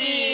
কি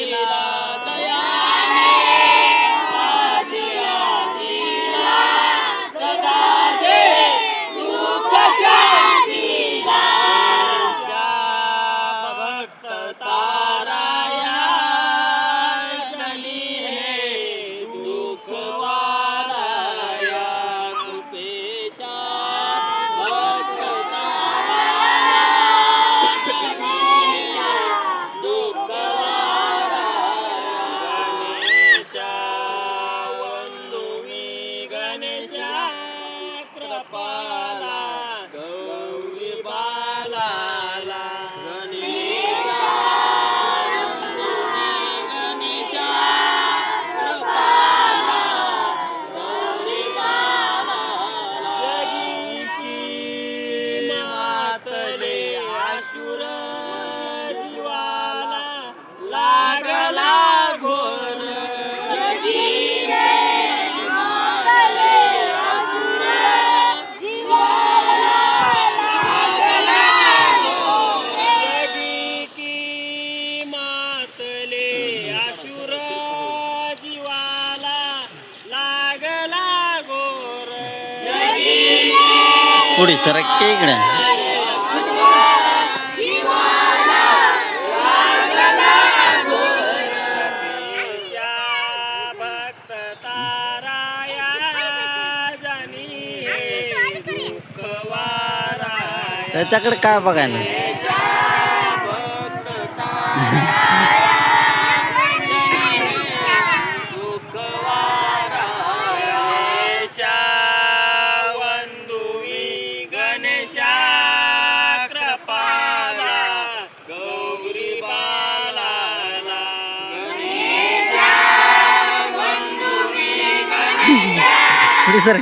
गणेशा कृपाला गौरी बाला गणेशा गणेशा लागला पुढे सरकते इकडे. त्याच्याकडे काय बघायला? ಸರ್.